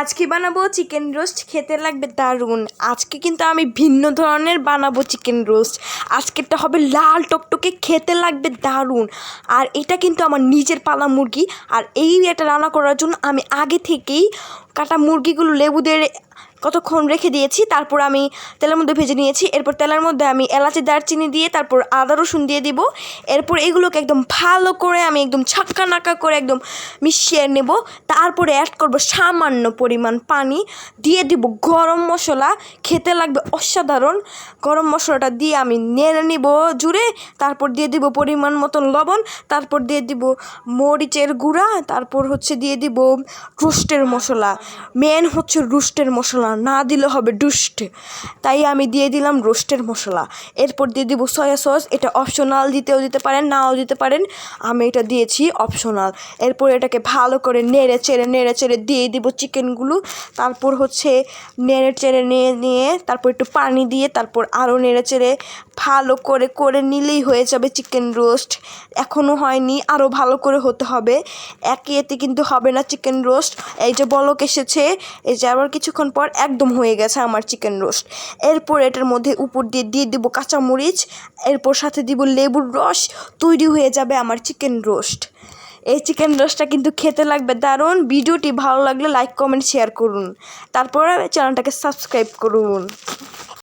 আজকে বানাবো chicken roast, খেতে লাগবে দারুণ। আজকে কিন্তু আমি ভিন্ন ধরনের বানাবো চিকেন রোস্ট। আজকেরটা হবে লাল টকটকে, খেতে লাগবে দারুণ। আর এটা কিন্তু আমার নিজের পালা মুরগি। আর এই এটা রান্না করার জন্য আমি আগে থেকেই কাটা মুরগিগুলো লেবু দিয়ে কতক্ষণ রেখে দিয়েছি, তারপর আমি তেলের মধ্যে ভেজে নিয়েছি, এরপর তেলের মধ্যে আমি এলাচি দারচিনি দিয়ে তারপর আদা রসুন দিয়ে দিব, এরপর এগুলোকে একদম ভালো করে আমি একদম ছাক্কা নাকা করে একদম মিশিয়ে নেব, তারপরে অ্যাড করব সামান্য পরিমাণ পানি, দিয়ে দিব গরম মশলা, খেতে লাগবে অসাধারণ, গরম মশলাটা দিয়ে আমি নেড়ে নিব জুড়ে, তারপর দিয়ে দিব পরিমাণ মতন লবণ, তারপর দিয়ে দিব মরিচের গুঁড়া, তারপর হচ্ছে দিয়ে দিব রোস্টের মশলা মেন হচ্ছে রোস্টের মশলা। না দিলে হবে ডুস্ট তাই আমি দিয়ে দিলাম রোস্টের মশলা। এরপর দিয়ে দিব সয়া সস। এটা অপশনাল দিতেও দিতে পারেন, নাও দিতে পারেন। আমি এটা দিয়েছি অপশনাল এরপর এটাকে ভালো করে নেড়ে চেড়ে নেড়ে চেড়ে দিয়ে দিব চিকেনগুলো। তারপর হচ্ছে নেড়ে চেড়ে নিয়ে নিয়ে তারপর একটু পানি দিয়ে তারপর আরও নেড়ে চেড়ে ভালো করে করে নিলেই হয়ে যাবে চিকেন রোস্ট। এখনও হয়নি আরও ভালো করে হতে হবে। একই এতে কিন্তু হবে না চিকেন রোস্ট। এই যে বলক এসেছে, এই যে আবার কিছুক্ষণ পর একদম হয়ে গেছে আমার চিকেন রোস্ট এরপর এটার মধ্যে উপর দিয়ে দিয়ে দিব কাঁচামরিচ, এরপর সাথে দিব লেবুর রস, তৈরি হয়ে যাবে আমার চিকেন রোস্ট এই চিকেন রোস্টটা কিন্তু খেতে লাগবে দারুণ। ভিডিওটি ভালো লাগলে লাইক কমেন্ট শেয়ার করুন। তারপরে চ্যানেলটাকে সাবস্ক্রাইব করুন।